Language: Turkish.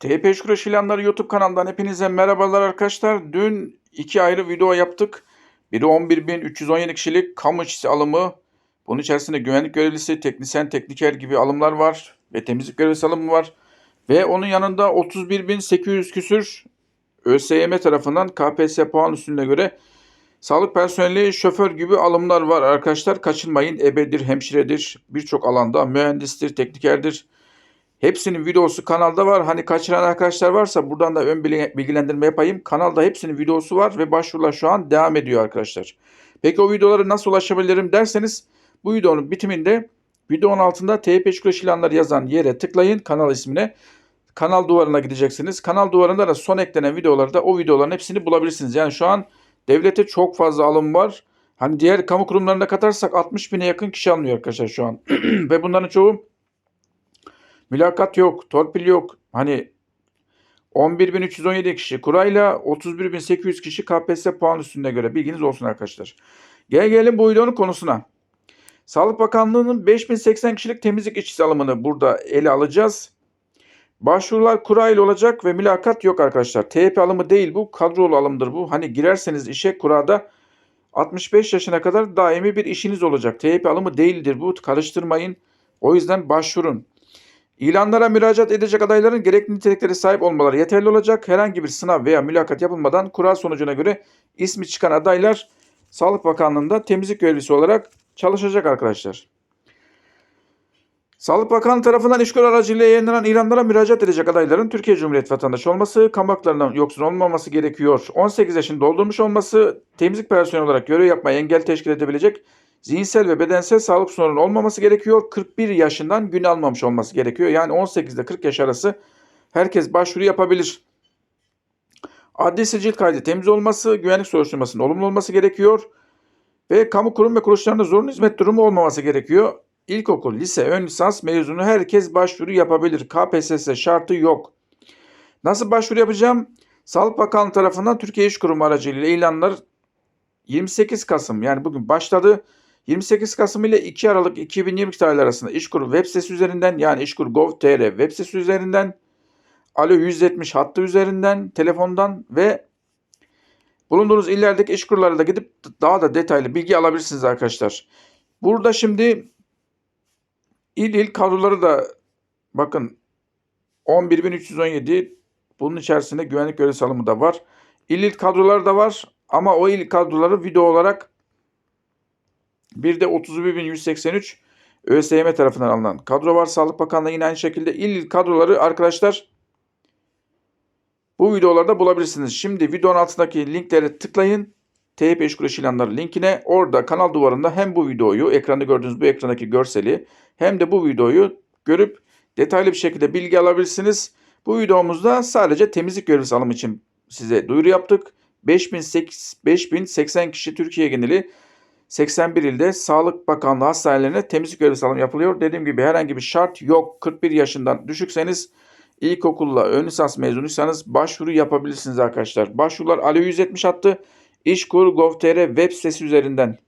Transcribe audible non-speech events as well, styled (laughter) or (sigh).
TP Şükür İlanları YouTube kanalından hepinize merhabalar arkadaşlar. Dün iki ayrı video yaptık. Biri 11.317 kişilik kamu işçisi alımı. Bunun içerisinde güvenlik görevlisi, teknisyen, tekniker gibi alımlar var. Ve temizlik görevlisi alımı var. Ve onun yanında 31.800 küsür ÖSYM tarafından KPSS puan üstüne göre sağlık personeli, şoför gibi alımlar var arkadaşlar. Kaçırmayın. Ebedir, hemşiredir, birçok alanda mühendistir, teknikerdir. Hepsinin videosu kanalda var. Hani kaçıran arkadaşlar varsa buradan da ön bilgi- bilgilendirme yapayım. Kanalda hepsinin videosu var ve başvurular şu an devam ediyor arkadaşlar. Peki o videolara nasıl ulaşabilirim derseniz bu videonun bitiminde videonun altında TYP Şükür ilanları yazan yere tıklayın kanal ismine. Kanal duvarına gideceksiniz. Kanal duvarında da son eklenen videolarda o videoların hepsini bulabilirsiniz. Yani şu an devlete çok fazla alım var. Hani diğer kamu kurumlarına katarsak 60 bine yakın kişi alınıyor arkadaşlar şu an. (clears throat) ve bunların çoğu Mülakat yok, torpil yok. Hani 11.317 kişi kurayla 31.800 kişi KPSS puan üstünde göre bilginiz olsun arkadaşlar. Gel gelelim bu videonun konusuna. Sağlık Bakanlığı'nın 5080 kişilik temizlik işçisi alımını burada ele alacağız. Başvurular kurayla olacak ve mülakat yok arkadaşlar. TYP alımı değil bu, kadrolu alımdır bu. Hani girerseniz işe kurada 65 yaşına kadar daimi bir işiniz olacak. TYP alımı değildir bu. Karıştırmayın. O yüzden başvurun. İlanlara müracaat edecek adayların gerekli niteliklere sahip olmaları yeterli olacak. Herhangi bir sınav veya mülakat yapılmadan kural sonucuna göre ismi çıkan adaylar Sağlık Bakanlığı'nda temizlik görevlisi olarak çalışacak arkadaşlar. Sağlık Bakanlığı tarafından işgör aracılığıyla yayınlanan ilanlara müracaat edecek adayların Türkiye Cumhuriyeti vatandaşı olması, kamu yoksun olmaması gerekiyor. 18 yaşını doldurmuş olması, temizlik personeli olarak görev yapmaya engel teşkil edebilecek zihinsel ve bedensel sağlık sorunu olmaması gerekiyor. 41 yaşından gün almamış olması gerekiyor. Yani 18 ile 40 yaş arası herkes başvuru yapabilir. Adli sicil kaydı temiz olması, güvenlik soruşturmasının olumlu olması gerekiyor. Ve kamu kurum ve kuruluşlarında zorunlu hizmet durumu olmaması gerekiyor. İlkokul, lise, ön lisans mezunu herkes başvuru yapabilir. KPSS şartı yok. Nasıl başvuru yapacağım? Sağlık Bakanlığı tarafından Türkiye İş Kurumu aracılığıyla ilanlar 28 Kasım yani bugün başladı. 28 Kasım ile 2 Aralık 2022 tarihleri arasında İşkur web sitesi üzerinden yani işkur.gov.tr web sitesi üzerinden Alo 170 hattı üzerinden telefondan ve bulunduğunuz illerdeki işkurlara da gidip daha da detaylı bilgi alabilirsiniz arkadaşlar. Burada şimdi il il kadroları da bakın 11.317 bunun içerisinde güvenlik görevlisi alımı da var. İl il kadroları da var ama o il kadroları video olarak bir de 31.183 ÖSYM tarafından alınan kadro var. Sağlık Bakanlığı yine aynı şekilde il il kadroları arkadaşlar bu videolarda bulabilirsiniz. Şimdi videonun altındaki linklere tıklayın. TYP İş ilanları linkine orada kanal duvarında hem bu videoyu ekranda gördüğünüz bu ekrandaki görseli hem de bu videoyu görüp detaylı bir şekilde bilgi alabilirsiniz. Bu videomuzda sadece temizlik görevlisi alım için size duyuru yaptık. 5008 5080 kişi Türkiye geneli 81 ilde Sağlık Bakanlığı hastanelerine temizlik görevlisi alım yapılıyor. Dediğim gibi herhangi bir şart yok. 41 yaşından düşükseniz ilkokulla ön lisans mezunuysanız başvuru yapabilirsiniz arkadaşlar. Başvurular Alo 170 hattı İşkur.gov.tr web sitesi üzerinden